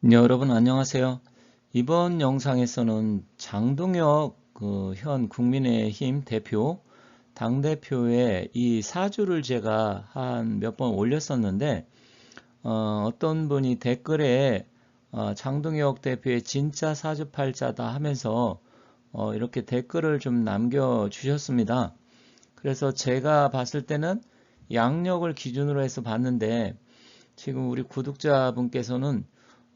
네, 여러분 안녕하세요. 이번 영상에서는 장동혁 그 현 국민의힘 대표 당대표의 이 사주를 제가 한 몇 번 올렸었는데 어, 떤 분이 댓글에 어, 장동혁 대표의 진짜 사주팔자다 하면서 어, 이렇게 댓글을 좀 남겨주셨습니다. 그래서 제가 봤을 때는 양력을 기준으로 해서 봤는데 지금 우리 구독자분께서는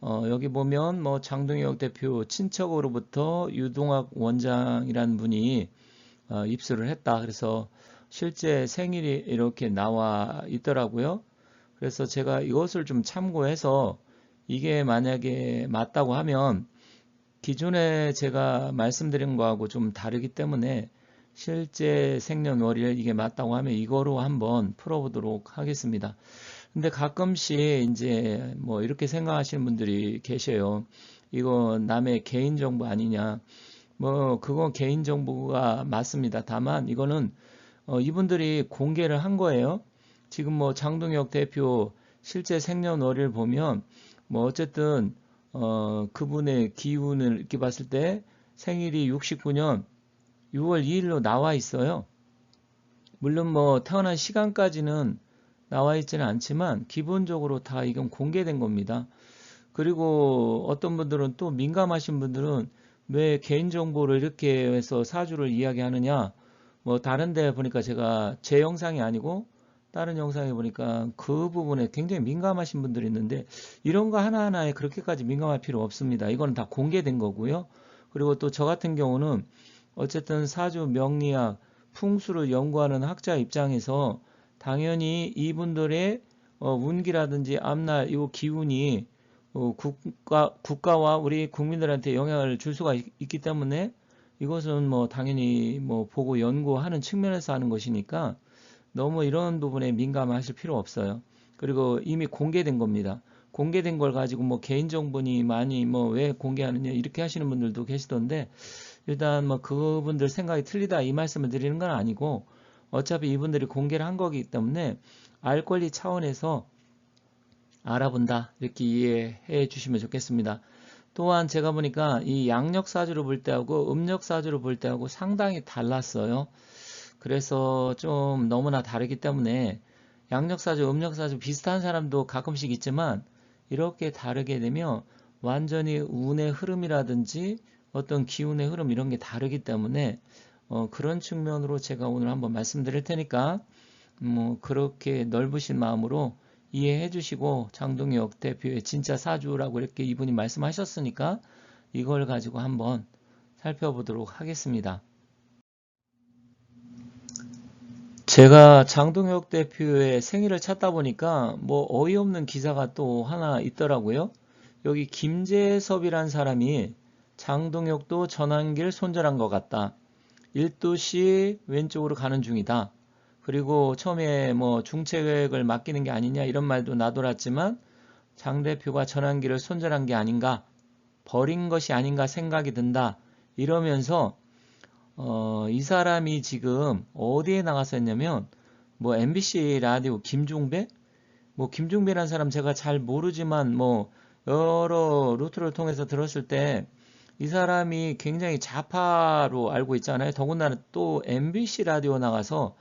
어, 여기 보면 뭐 장동혁 대표 친척으로부터 유동학 원장이라는 분이 어, 입수를 했다. 그래서 실제 생일이 이렇게 나와 있더라고요. 그래서 제가 이것을 좀 참고해서 이게 만약에 맞다고 하면 기존에 제가 말씀드린 거하고 좀 다르기 때문에 실제 생년월일 이게 맞다고 하면 이거로 한번 풀어보도록 하겠습니다. 근데 가끔씩 이제 뭐 이렇게 생각하시는 분들이 계셔요. 이거 남의 개인정보 아니냐. 뭐 그건 개인정보가 맞습니다. 다만 이거는 어 이분들이 공개를 한 거예요. 지금 뭐 장동혁 대표 실제 생년월일 보면 뭐 어쨌든 어 그분의 기운을 이렇게 봤을 때 생일이 69년 6월 2일로 나와 있어요. 물론 뭐 태어난 시간까지는 나와 있지는 않지만 기본적으로 다 이건 공개된 겁니다. 그리고 어떤 분들은 또 민감하신 분들은 왜 개인정보를 이렇게 해서 사주를 이야기하느냐 뭐 다른 데 보니까 제가 제 영상이 아니고 다른 영상에 보니까 그 부분에 굉장히 민감하신 분들이 있는데 이런 거 하나하나에 그렇게까지 민감할 필요 없습니다. 이거는 다 공개된 거고요. 그리고 또 저 같은 경우는 어쨌든 사주 명리학 풍수를 연구하는 학자 입장에서 당연히 이분들의 어, 운기라든지 앞날 이 기운이 어, 국가, 국가와 우리 국민들한테 영향을 줄 수가 있, 기 때문에 이것은 뭐 당연히 뭐 보고 연구하는 측면에서 하는 것이니까 너무 이런 부분에 민감하실 필요 없어요. 그리고 이미 공개된 겁니다. 공개된 걸 가지고 뭐 개인정보니 많이 뭐 왜 공개하느냐 이렇게 하시는 분들도 계시던데 일단 뭐 그분들 생각이 틀리다 이 말씀을 드리는 건 아니고 어차피 이분들이 공개를 한 거기 때문에 알 권리 차원에서 알아본다 이렇게 이해해 주시면 좋겠습니다. 또한 제가 보니까 이 양력 사주를 볼 때하고 음력 사주를 볼 때하고 상당히 달랐어요. 그래서 좀 너무나 다르기 때문에 양력 사주, 음력 사주 비슷한 사람도 가끔씩 있지만 이렇게 다르게 되면 완전히 운의 흐름이라든지 어떤 기운의 흐름 이런 게 다르기 때문에 어, 그런 측면으로 제가 오늘 한번 말씀드릴 테니까 뭐 그렇게 넓으신 마음으로 이해해 주시고 장동혁 대표의 진짜 사주라고 이렇게 이분이 말씀하셨으니까 이걸 가지고 한번 살펴보도록 하겠습니다. 제가 장동혁 대표의 생일을 찾다 보니까 뭐 어이없는 기사가 또 하나 있더라고요. 여기 김재섭이란 사람이 장동혁도 전환기를 손절한 것 같다. 1도시 왼쪽으로 가는 중이다. 그리고 처음에 뭐 중책을 맡기는 게 아니냐 이런 말도 나돌았지만 장 대표가 전환기를 손절한 게 아닌가 버린 것이 아닌가 생각이 든다. 이러면서 어, 이 사람이 지금 어디에 나가서 했냐면 뭐 MBC 라디오 김종배 뭐 김종배라는 사람 제가 잘 모르지만 뭐 여러 루트를 통해서 들었을 때 이 사람이 굉장히 좌파로 알고 있잖아요. 더군다나 또 MBC 라디오 나가서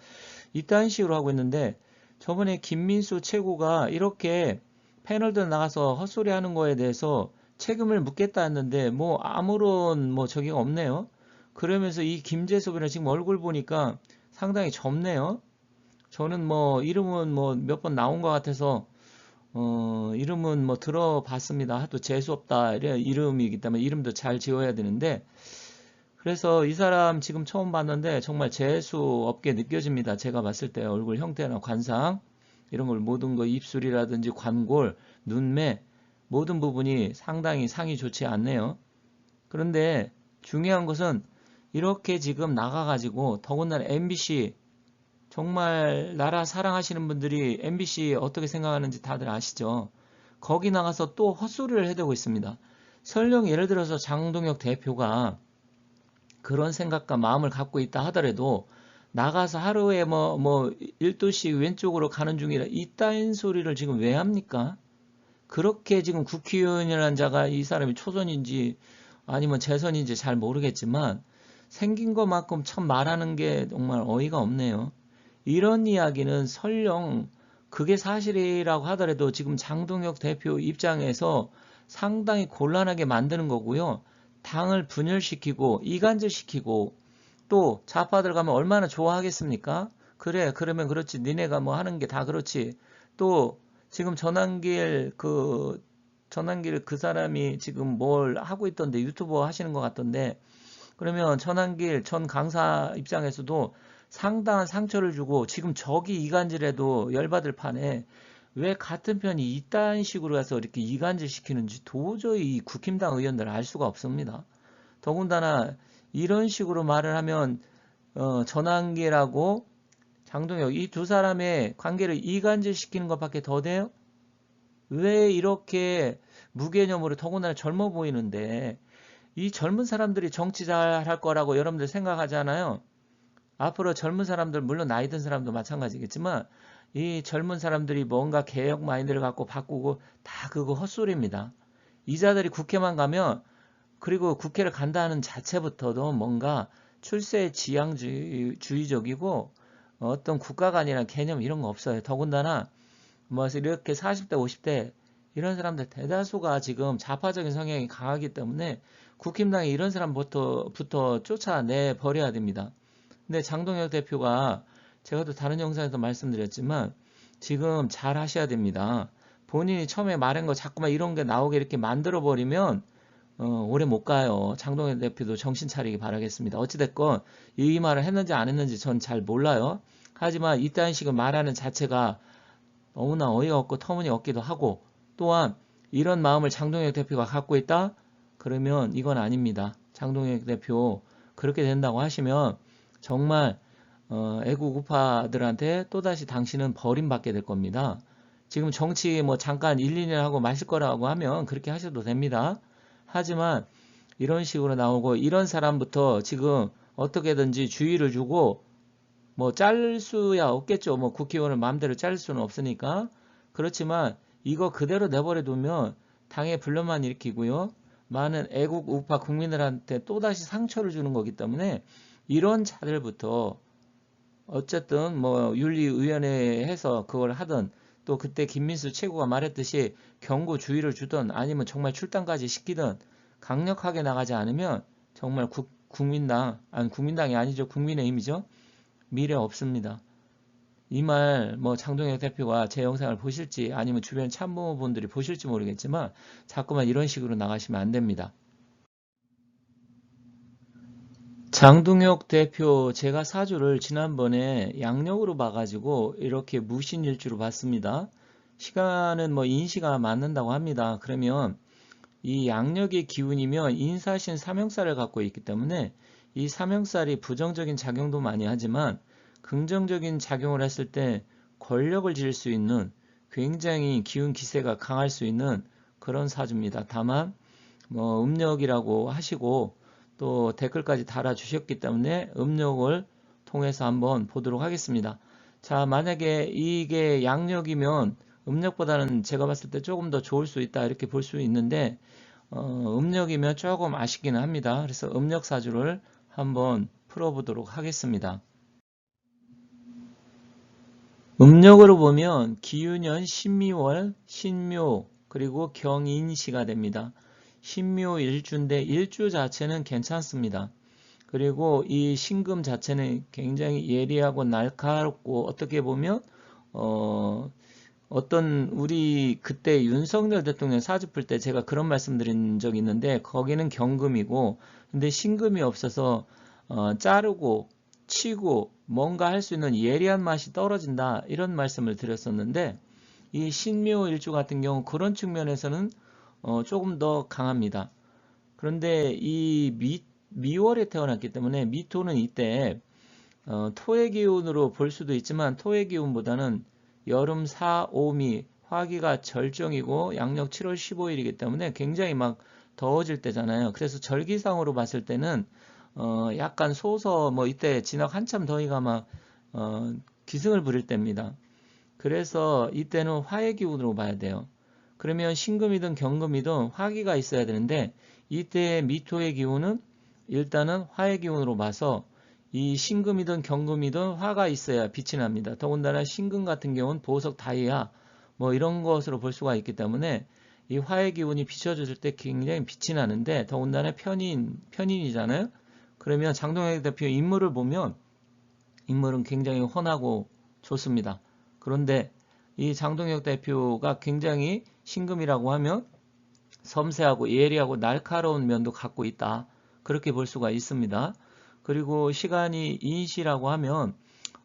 이딴 식으로 하고 있는데 저번에 김민수 최고가 이렇게 패널들 나가서 헛소리 하는 거에 대해서 책임을 묻겠다 했는데 뭐 아무런 뭐 저기가 없네요. 그러면서 이 김재섭이랑 지금 얼굴 보니까 상당히 젊네요. 저는 뭐 이름은 뭐 몇 번 나온 것 같아서 어, 이름은 뭐 들어봤습니다. 하도 재수없다 이름이기 때문에 이름도 잘 지어야 되는데 그래서 이 사람 지금 처음 봤는데 정말 재수 없게 느껴집니다. 제가 봤을 때 얼굴 형태나 관상 이런 걸 모든 거 입술이라든지 관골, 눈매 모든 부분이 상당히 상이 좋지 않네요. 그런데 중요한 것은 이렇게 지금 나가가지고 더군다나 MBC 정말 나라 사랑하시는 분들이 MBC 어떻게 생각하는지 다들 아시죠? 거기 나가서 또 헛소리를 해대고 있습니다. 설령 예를 들어서 장동혁 대표가 그런 생각과 마음을 갖고 있다 하더라도 나가서 하루에 뭐, 뭐, 1도씩 왼쪽으로 가는 중이라 이따인 소리를 지금 왜 합니까? 그렇게 지금 국회의원이라는 자가 이 사람이 초선인지 아니면 재선인지 잘 모르겠지만 생긴 것만큼 참 말하는 게 정말 어이가 없네요. 이런 이야기는 설령 그게 사실이라고 하더라도 지금 장동혁 대표 입장에서 상당히 곤란하게 만드는 거고요. 당을 분열시키고 이간질시키고 또 좌파들 가면 얼마나 좋아하겠습니까? 그래 그러면 그렇지 니네가 뭐 하는 게 다 그렇지 또 지금 전환길 그 전환길 그 사람이 지금 뭘 하고 있던데 유튜버 하시는 것 같던데 그러면 전환길 전 강사 입장에서도 상당한 상처를 주고 지금 적이 이간질해도 열받을 판에 왜 같은 편이 이딴 식으로 해서 이렇게 이간질 시키는지 도저히 이 국힘당 의원들 알 수가 없습니다. 더군다나 이런 식으로 말을 하면 어, 전환기라고 장동혁 이 두 사람의 관계를 이간질 시키는 것밖에 더 돼요? 왜 이렇게 무개념으로 더군다나 젊어 보이는데 이 젊은 사람들이 정치 잘 할 거라고 여러분들 생각하잖아요. 앞으로 젊은 사람들 물론 나이 든 사람도 마찬가지겠지만 이 젊은 사람들이 뭔가 개혁 마인드를 갖고 바꾸고 다 그거 헛소리입니다. 이자들이 국회만 가면 그리고 국회를 간다는 자체부터도 뭔가 출세 지향주의적이고 어떤 국가관이라는 개념 이런 거 없어요. 더군다나 뭐 이렇게 40대 50대 이런 사람들 대다수가 지금 좌파적인 성향이 강하기 때문에 국힘당이 이런 사람부터 부터 쫓아내 버려야 됩니다. 근데 장동혁 대표가 제가 또 다른 영상에서 말씀드렸지만 지금 잘 하셔야 됩니다. 본인이 처음에 말한 거 자꾸만 이런 게 나오게 이렇게 만들어 버리면 어, 오래 못 가요. 장동혁 대표도 정신 차리기 바라겠습니다. 어찌됐건 이 말을 했는지 안 했는지 전 잘 몰라요. 하지만 이딴 식으로 말하는 자체가 너무나 어이없고 터무니없기도 하고 또한 이런 마음을 장동혁 대표가 갖고 있다? 그러면 이건 아닙니다. 장동혁 대표 그렇게 된다고 하시면 정말 어, 애국 우파들한테 또다시 당신은 버림받게 될 겁니다. 지금 정치 뭐 잠깐 1, 2년 하고 마실 거라고 하면 그렇게 하셔도 됩니다. 하지만 이런 식으로 나오고 이런 사람부터 지금 어떻게든지 주의를 주고 뭐 짤 수야 없겠죠. 뭐 국회의원을 마음대로 자를 수는 없으니까. 그렇지만 이거 그대로 내버려 두면 당의 불만만 일으키고요. 많은 애국 우파 국민들한테 또다시 상처를 주는 거기 때문에 이런 자들부터 어쨌든 뭐 윤리위원회에서 그걸 하든 또 그때 김민수 최고가 말했듯이 경고 주의를 주든 아니면 정말 출당까지 시키든 강력하게 나가지 않으면 정말 국, 국민당 아니 국민당이 아니죠 국민의힘이죠 미래 없습니다. 이 말 뭐 장동혁 대표가 제 영상을 보실지 아니면 주변 참모분들이 보실지 모르겠지만 자꾸만 이런 식으로 나가시면 안 됩니다. 장동혁 대표 제가 사주를 지난번에 양력으로 봐가지고 이렇게 무신일주로 봤습니다. 시간은 뭐 인시가 맞는다고 합니다. 그러면 이 양력의 기운이면 인사신 삼형살을 갖고 있기 때문에 이 삼형살이 부정적인 작용도 많이 하지만 긍정적인 작용을 했을 때 권력을 지을 수 있는 굉장히 기운 기세가 강할 수 있는 그런 사주입니다. 다만 뭐 음력이라고 하시고 또 댓글까지 달아주셨기 때문에 음력을 통해서 한번 보도록 하겠습니다. 자 만약에 이게 양력이면 음력보다는 제가 봤을 때 조금 더 좋을 수 있다 이렇게 볼 수 있는데 어, 음력이면 조금 아쉽기는 합니다. 그래서 음력 사주를 한번 풀어보도록 하겠습니다. 음력으로 보면 기유년 신미월, 신묘, 그리고 경인시가 됩니다. 신묘 일주인데 일주 자체는 괜찮습니다. 그리고 이 신금 자체는 굉장히 예리하고 날카롭고 어떻게 보면 어, 어떤 우리 그때 윤석열 대통령 사주 풀 때 제가 그런 말씀 드린 적이 있는데 거기는 경금이고 근데 신금이 없어서 어, 자르고 치고 뭔가 할 수 있는 예리한 맛이 떨어진다 이런 말씀을 드렸었는데 이 신묘 일주 같은 경우 그런 측면에서는 어, 조금 더 강합니다. 그런데 이 미, 미월에 태어났기 때문에 미토는 이때 어, 토의 기운으로 볼 수도 있지만 토의 기운보다는 여름 4, 5미 화기가 절정이고 양력 7월 15일이기 때문에 굉장히 막 더워질 때잖아요. 그래서 절기상으로 봤을 때는 어 약간 소서 뭐 이때 지나고 한참 더위가 막 어 기승을 부릴 때입니다. 그래서 이때는 화의 기운으로 봐야 돼요. 그러면 신금이든 경금이든 화기가 있어야 되는데 이때 미토의 기운은 일단은 화의 기운으로 봐서 이 신금이든 경금이든 화가 있어야 빛이 납니다. 더군다나 신금 같은 경우는 보석 다이아 뭐 이런 것으로 볼 수가 있기 때문에 이 화의 기운이 비춰졌을 때 굉장히 빛이 나는데 더군다나 편인 편인이잖아요. 그러면 장동혁 대표 인물을 보면 인물은 굉장히 훤하고 좋습니다. 그런데 이 장동혁 대표가 굉장히 신금이라고 하면 섬세하고 예리하고 날카로운 면도 갖고 있다. 그렇게 볼 수가 있습니다. 그리고 시간이 인시라고 하면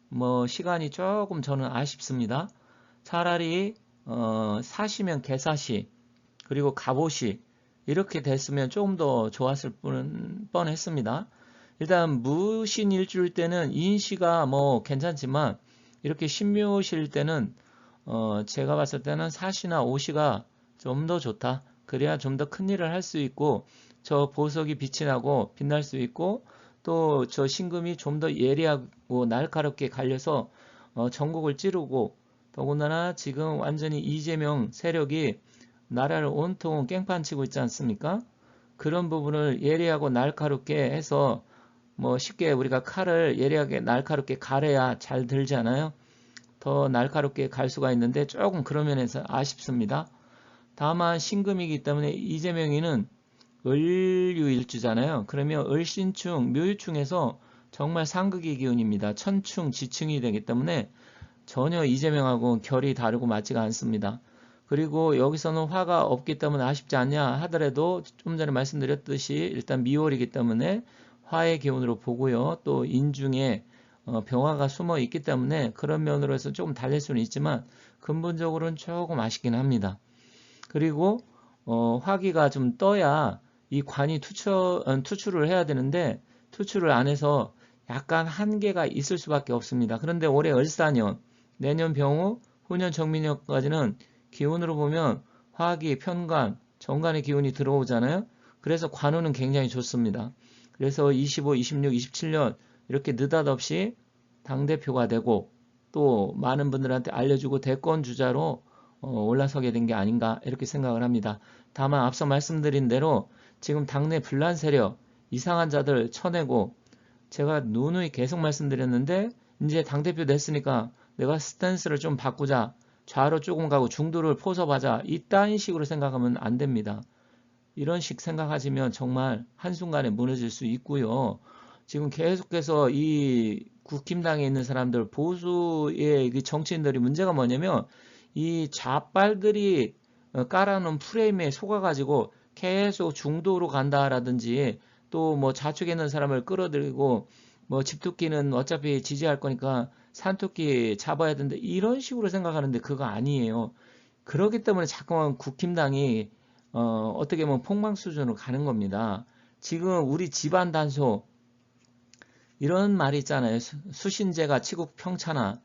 뭐 시간이 조금 저는 아쉽습니다. 차라리 어, 사시면 개사시 그리고 갑오시 이렇게 됐으면 조금 더 좋았을 뻔, 뻔했습니다. 일단 무신 일주일 때는 인시가 뭐 괜찮지만 이렇게 신묘실 때는 어, 제가 봤을 때는 사시나 오시가 좀 더 좋다. 그래야 좀 더 큰 일을 할 수 있고 저 보석이 빛이 나고 빛날 수 있고 또 저 신금이 좀 더 예리하고 날카롭게 갈려서 어, 전국을 찌르고 더군다나 지금 완전히 이재명 세력이 나라를 온통 깽판치고 있지 않습니까? 그런 부분을 예리하고 날카롭게 해서 뭐 쉽게 우리가 칼을 예리하게 날카롭게 가래야 잘 들잖아요. 더 날카롭게 갈 수가 있는데 조금 그런 면에서 아쉽습니다. 다만 신금이기 때문에 이재명이는 을유일주잖아요. 그러면 을신충, 묘유충에서 정말 상극의 기운입니다. 천충, 지충이 되기 때문에 전혀 이재명하고 결이 다르고 맞지가 않습니다. 그리고 여기서는 화가 없기 때문에 아쉽지 않냐 하더라도 좀 전에 말씀드렸듯이 일단 미월이기 때문에 화의 기운으로 보고요. 또 인중에 어, 병화가 숨어 있기 때문에 그런 면으로 해서 조금 달릴 수는 있지만 근본적으로는 조금 아쉽긴 합니다. 그리고 어, 화기가 좀 떠야 이 관이 투출, 어, 투출을 해야 되는데 투출을 안 해서 약간 한계가 있을 수밖에 없습니다. 그런데 올해 을사년, 내년 병우, 후년 정민년까지는 기운으로 보면 화기, 편관, 정관의 기운이 들어오잖아요. 그래서 관우는 굉장히 좋습니다. 그래서 25, 26, 27년 이렇게 느닷없이 당대표가 되고 또 많은 분들한테 알려주고 대권 주자로 어, 올라서게 된 게 아닌가 이렇게 생각을 합니다. 다만 앞서 말씀드린 대로 지금 당내 분란 세력 이상한 자들 쳐내고 제가 누누이 계속 말씀드렸는데 이제 당대표 됐으니까 내가 스탠스를 좀 바꾸자 좌로 조금 가고 중도를 포섭하자 이딴 식으로 생각하면 안 됩니다. 이런 식 생각하시면 정말 한순간에 무너질 수 있고요. 지금 계속해서 이 국힘당에 있는 사람들 보수의 그 정치인들이 문제가 뭐냐면 이 좌빨들이 어, 깔아놓은 프레임에 속아가지고 계속 중도로 간다라든지 또 뭐 좌측에 있는 사람을 끌어들이고 뭐 집토끼는 어차피 지지할 거니까 산토끼 잡아야 된다 이런 식으로 생각하는데 그거 아니에요. 그렇기 때문에 자꾸만 국힘당이 어, 어떻게 보면 폭망 수준으로 가는 겁니다. 지금 우리 집안 단소 이런 말이 있잖아요. 수신제가 치국 평차나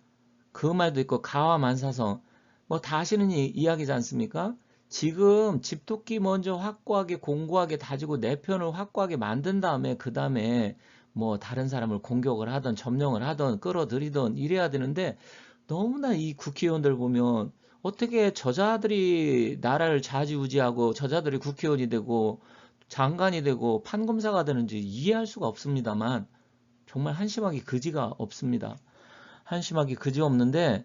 그 말도 있고 가와만사성 뭐 다 아시는 이, 이야기지 않습니까? 지금 집토끼 먼저 확고하게 공고하게 다지고 내 편을 확고하게 만든 다음에 그 다음에 뭐 다른 사람을 공격을 하던 점령을 하던 끌어들이던 이래야 되는데 너무나 이 국회의원들 보면 어떻게 저자들이 나라를 좌지우지하고 저자들이 국회의원이 되고 장관이 되고 판검사가 되는지 이해할 수가 없습니다만 정말 한심하게 그지가 없습니다. 한심하게 그지 없는데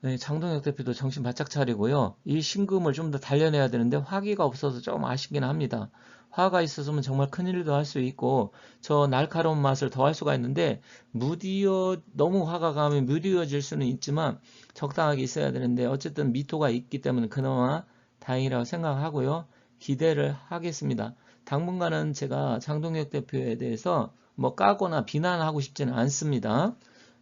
네, 장동혁 대표도 정신 바짝 차리고요. 이 신금을 좀 더 단련해야 되는데 화기가 없어서 조금 아쉽긴 합니다. 화가 있었으면 정말 큰일도 할 수 있고 저 날카로운 맛을 더 할 수가 있는데 무디어 너무 화가 가면 무디어질 수는 있지만 적당하게 있어야 되는데 어쨌든 미토가 있기 때문에 그나마 다행이라고 생각하고요. 기대를 하겠습니다. 당분간은 제가 장동혁 대표에 대해서 뭐 까거나 비난하고 싶지는 않습니다.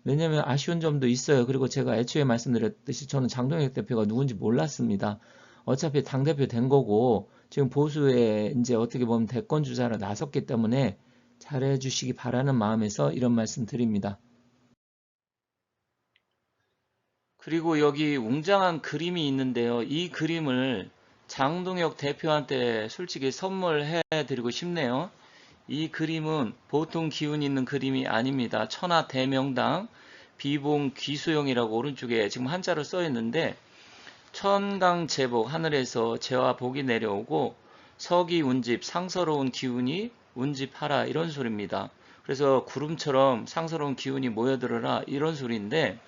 왜냐면 아쉬운 점도 있어요. 그리고 제가 애초에 말씀드렸듯이 저는 장동혁 대표가 누군지 몰랐습니다. 어차피 당대표 된 거고 지금 보수에 이제 어떻게 보면 대권 주자로 나섰기 때문에 잘해 주시기 바라는 마음에서 이런 말씀 드립니다. 그리고 여기 웅장한 그림이 있는데요. 이 그림을 장동혁 대표한테 솔직히 선물해 드리고 싶네요. 이 그림은 보통 기운 있는 그림이 아닙니다. 천하 대명당 비봉 귀소영이라고 오른쪽에 지금 한자로 써 있는데 천강 제복 하늘에서 재와 복이 내려오고 서기 운집 상서로운 기운이 운집하라 이런 소리입니다. 그래서 구름처럼 상서로운 기운이 모여들어라 이런 소리인데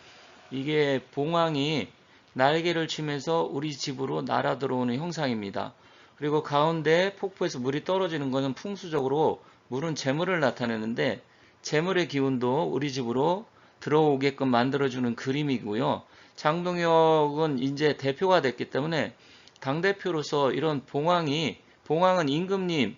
이게 봉황이 날개를 치면서 우리 집으로 날아 들어오는 형상입니다. 그리고 가운데 폭포에서 물이 떨어지는 것은 풍수적으로 물은 재물을 나타내는데 재물의 기운도 우리 집으로 들어오게끔 만들어주는 그림이고요. 장동혁은 이제 대표가 됐기 때문에 당대표로서 이런 봉황이, 봉황은 임금님,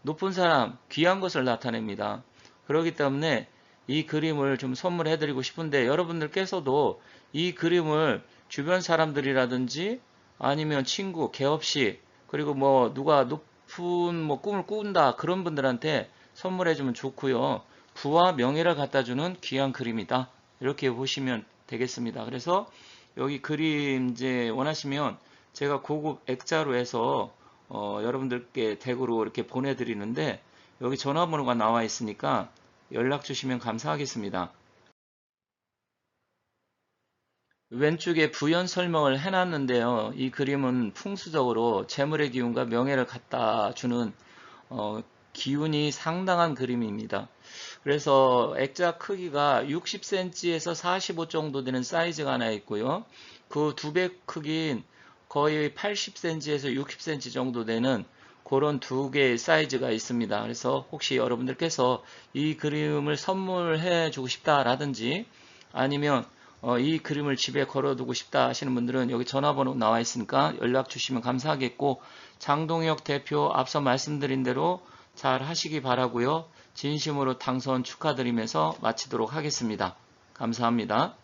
높은 사람, 귀한 것을 나타냅니다. 그렇기 때문에 이 그림을 좀 선물해 드리고 싶은데 여러분들께서도 이 그림을 주변 사람들이라든지 아니면 친구, 개업식, 그리고 뭐 누가 높은 뭐 꿈을 꾼다 그런 분들한테 선물해 주면 좋고요. 부와 명예를 갖다 주는 귀한 그림이다. 이렇게 보시면 되겠습니다. 그래서 여기 그림 이제 원하시면 제가 고급 액자로 해서 어, 여러분들께 댁으로 이렇게 보내드리는데 여기 전화번호가 나와 있으니까 연락 주시면 감사하겠습니다. 왼쪽에 부연 설명을 해놨는데요. 이 그림은 풍수적으로 재물의 기운과 명예를 갖다 주는 어, 기운이 상당한 그림입니다. 그래서 액자 크기가 60cm에서 45 정도 되는 사이즈가 하나 있고요. 그 두 배 크기인 거의 80cm에서 60cm 정도 되는 그런 두 개의 사이즈가 있습니다. 그래서 혹시 여러분들께서 이 그림을 선물해 주고 싶다라든지 아니면 어, 이 그림을 집에 걸어두고 싶다 하시는 분들은 여기 전화번호 나와 있으니까 연락 주시면 감사하겠고 장동혁 대표 앞서 말씀드린 대로 잘 하시기 바라고요. 진심으로 당선 축하드리면서 마치도록 하겠습니다. 감사합니다.